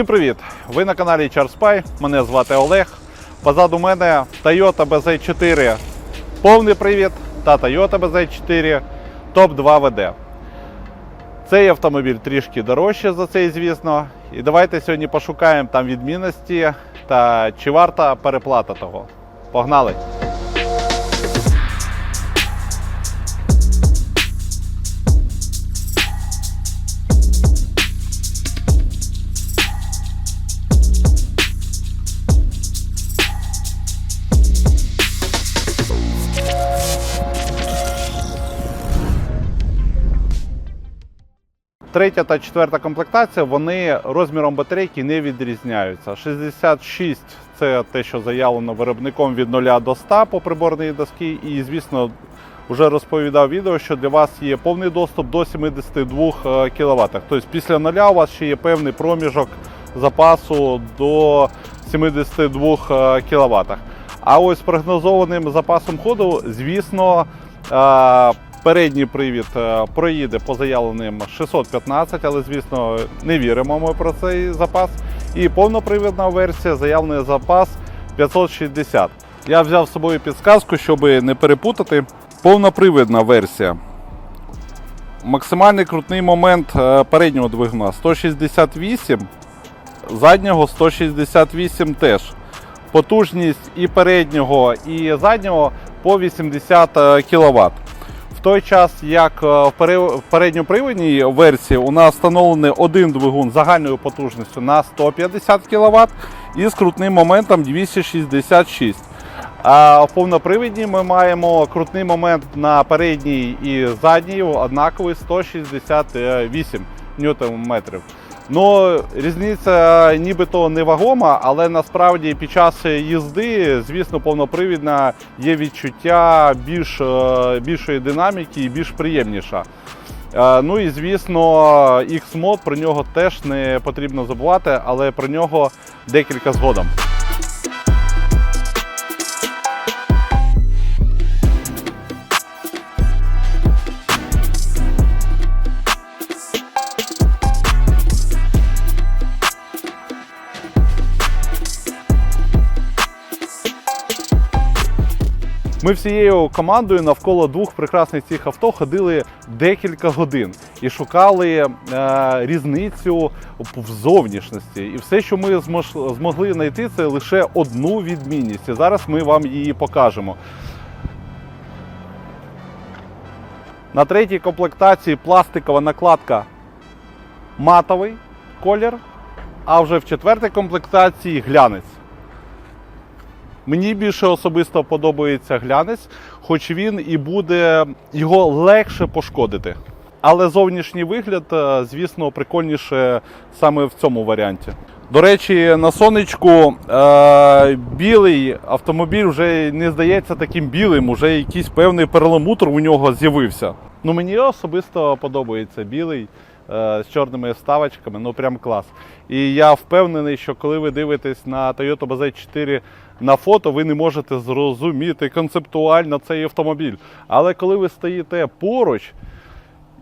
Всім привіт! Ви на каналі CharSpy, мене звати Олег. Позаду мене Toyota BZ4 повний привід та Toyota BZ4 Top 2 VD. Цей автомобіль трішки дорожче за цей, звісно. І давайте сьогодні пошукаємо там відмінності та чи варта переплата того. Погнали! Третя та четверта комплектація вони розміром батарейки не відрізняються. 66 це те, що заявлено виробником від 0 до 100 по приборній доски. І, звісно, вже розповідав відео, що для вас є повний доступ до 72 кВт. Тобто після 0 у вас ще є певний проміжок запасу до 72 кВт. А ось прогнозованим запасом ходу, звісно, е, передній привід е, проїде по заявленим 615, але звісно не віримо ми про цей запас. І повнопривідна версія заявлений запас 560. Я взяв з собою підсказку, щоб не перепутати. Повнопривідна версія. Максимальний крутний момент е, переднього двигуна 168, заднього 168 теж. Потужність і переднього, і заднього по 80 кВт. Той час, як е, в передньоприводній версії у нас встановлений один двигун загальною потужністю на 150 кВт і з крутним моментом 266. А в повнопривідній ми маємо крутний момент на передній і задній однаковий 168 ньютон-метрів. Ну, різниця нібито невагома, але насправді під час їзди, звісно, повнопривідна є відчуття більш, е, більшої динаміки і більш приємніша. Е, Ну і звісно, X-Mod про нього теж не потрібно забувати, але про нього декілька згодом. Ми всією командою навколо двох прекрасних цих авто ходили декілька годин і шукали е, різницю в зовнішності. І все, що ми змогли знайти, це лише одну відмінність. І зараз ми вам її покажемо. На третій комплектації пластикова накладка матовий колір, а вже в четвертій комплектації глянець. Мені більше особисто подобається глянець, хоч він і буде його легше пошкодити. Але зовнішній вигляд, е, звісно, прикольніше саме в цьому варіанті. До речі, на сонечку е, білий автомобіль вже не здається таким білим, уже якийсь певний перламутр у нього з'явився. Ну мені особисто подобається білий е, з чорними вставочками, ну прям клас. І я впевнений, що коли ви дивитесь на Toyota BZ4 на фото, ви не можете зрозуміти концептуально цей автомобіль. Але коли ви стоїте поруч,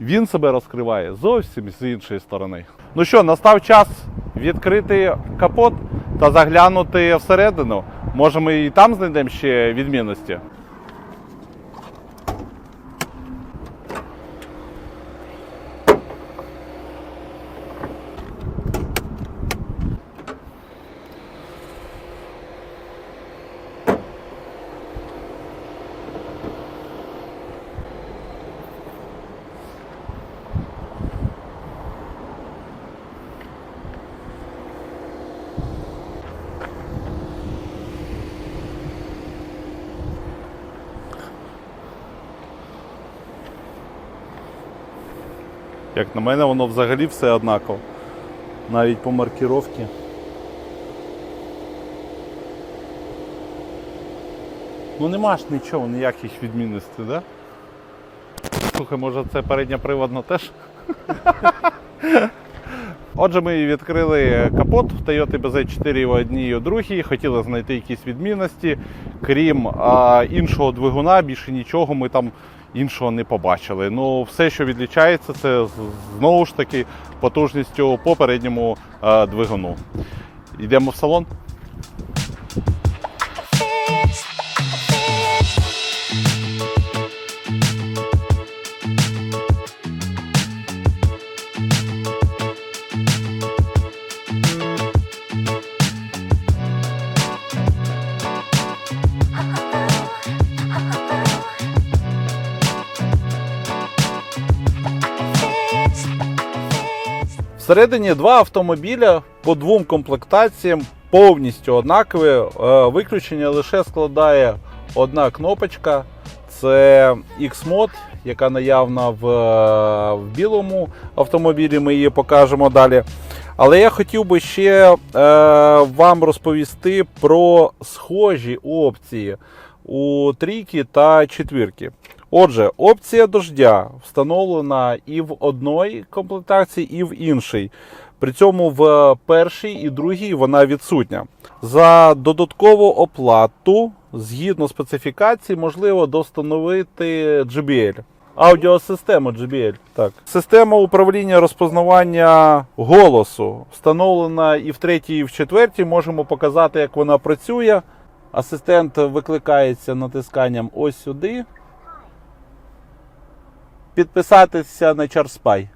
він себе розкриває зовсім з іншої сторони. Ну що, настав час відкрити капот та заглянути всередину. Може, ми і там знайдемо ще відмінності. Як на мене, воно взагалі все однаково. Навіть по маркіровці. Ну нема ж нічого, ніяких відмінностей, да? Слухай, може це передня приводна теж? Отже, ми відкрили капот Toyota BZ4 у одній і у другій. Хотіли знайти якісь відмінності. Крім а, іншого двигуна, більше нічого ми там іншого не побачили. Ну, все, що відлічається, це знову ж таки потужністю по передньому а, двигуну. Йдемо в салон. Всередині два автомобіля по двом комплектаціям повністю однакові. Е, Виключення лише складає одна кнопочка. Це X-Mod, яка наявна в, е, в білому автомобілі. Ми її покажемо далі. Але я хотів би ще е, вам розповісти про схожі опції у трійки та четвірки. Отже, опція дождя встановлена і в одній комплектації, і в іншій. При цьому в першій і другій вона відсутня. За додаткову оплату, згідно специфікації, можливо достановити JBL. Аудіосистему JBL. Так. Система управління розпознавання голосу встановлена і в третій, і в четвертій. Можемо показати, як вона працює. Асистент викликається натисканням ось сюди підписатися на Чарспай.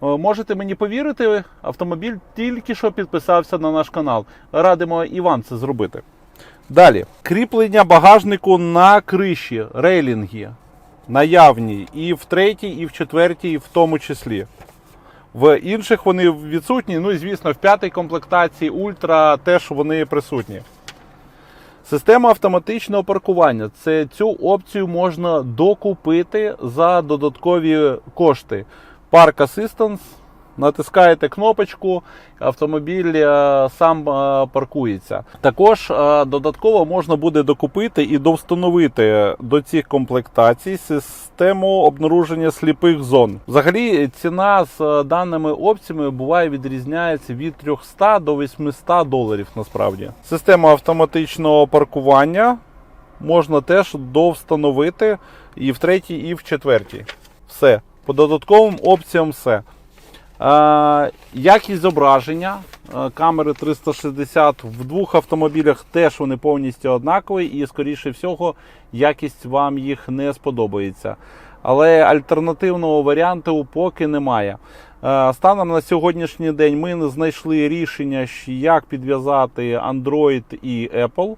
Можете мені повірити, автомобіль тільки що підписався на наш канал. Радимо і вам це зробити. Далі, кріплення багажнику на криші, рейлінги наявні і в третій, і в четвертій, і в тому числі. В інших вони відсутні. Ну і звісно, в п'ятій комплектації Ультра теж вони присутні. Система автоматичного паркування. Це цю опцію можна докупити за додаткові кошти. Park Assistance. Натискаєте кнопочку, автомобіль е, сам е, паркується. Також е, додатково можна буде докупити і довстановити до цих комплектацій систему обнаруження сліпих зон. Взагалі, ціна з даними опціями буває відрізняється від 300 до 800 доларів. Насправді, система автоматичного паркування можна теж довстановити і в третій, і в четвертій. Все. По додатковим опціям все. Е, якість зображення е, камери 360 в двох автомобілях теж вони повністю однакові, і, скоріше всього, якість вам їх не сподобається. Але альтернативного варіанту поки немає. Е, Станом на сьогоднішній день ми не знайшли рішення, як підв'язати Android і Apple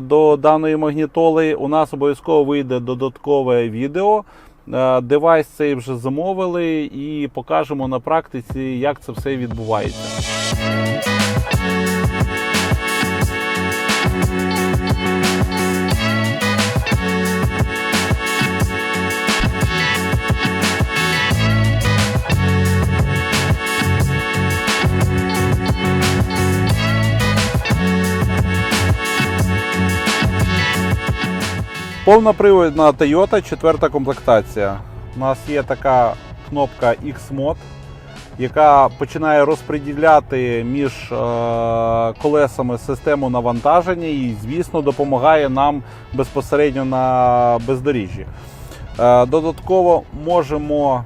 до даної магнітоли. У нас обов'язково вийде додаткове відео. Е, Девайс цей вже замовили і покажемо на практиці, як це все відбувається. Повноприводна Toyota, четверта комплектація. У нас є така кнопка X-Mod, яка починає розподіляти між е, колесами систему навантаження і, звісно, допомагає нам безпосередньо на бездоріжжі. Е, додатково можемо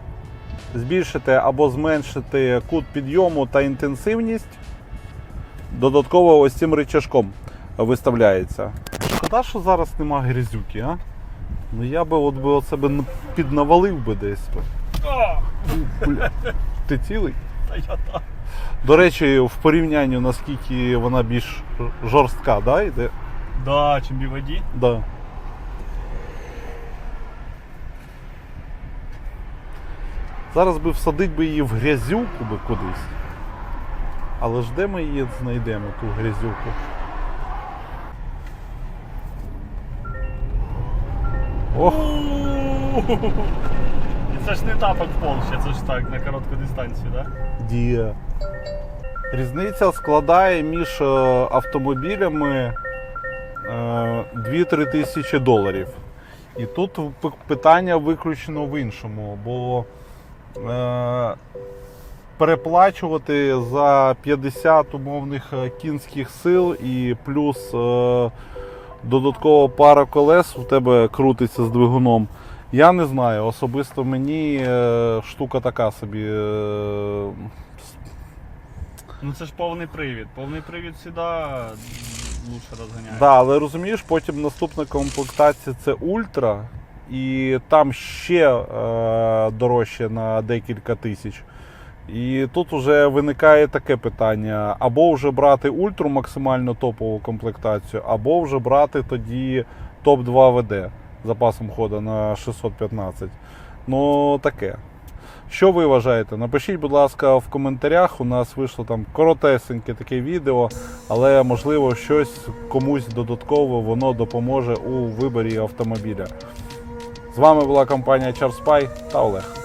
збільшити або зменшити кут підйому та інтенсивність. Додатково ось цим рычажком виставляється. Шкода, що зараз нема грязюки, а? Ну я би от би оце би піднавалив би десь. би. Бля. Ти цілий? До речі, в порівнянні наскільки вона більш жорстка, да, йде? Да, чим BYD. Да. Зараз би всадить би її в грязюку би кудись. Але ж де ми її знайдемо, ту грязюку? Ох, це ж не тапок в пол, це ж так, на коротку дистанцію, да? Дія. Різниця складає між е, автомобілями е, 2-3 тисячі доларів. І тут питання виключно в іншому, бо е, переплачувати за 50 умовних е, кінських сил і плюс е, додатково пара колес у тебе крутиться з двигуном. Я не знаю. Особисто мені е, штука така собі. Е, Ну це ж повний привід. Повний привід завжди лучше розганяє. Да, але розумієш, потім наступна комплектація це ультра, і там ще е, дорожче на декілька тисяч. І тут вже виникає таке питання: або вже брати ультру максимально топову комплектацію, або вже брати тоді топ-2 ВД запасом ходу на 615. Ну, таке. Що ви вважаєте? Напишіть, будь ласка, в коментарях. У нас вийшло там коротесеньке таке відео, але можливо щось комусь додатково воно допоможе у виборі автомобіля. З вами була компанія CharSpy та Олег.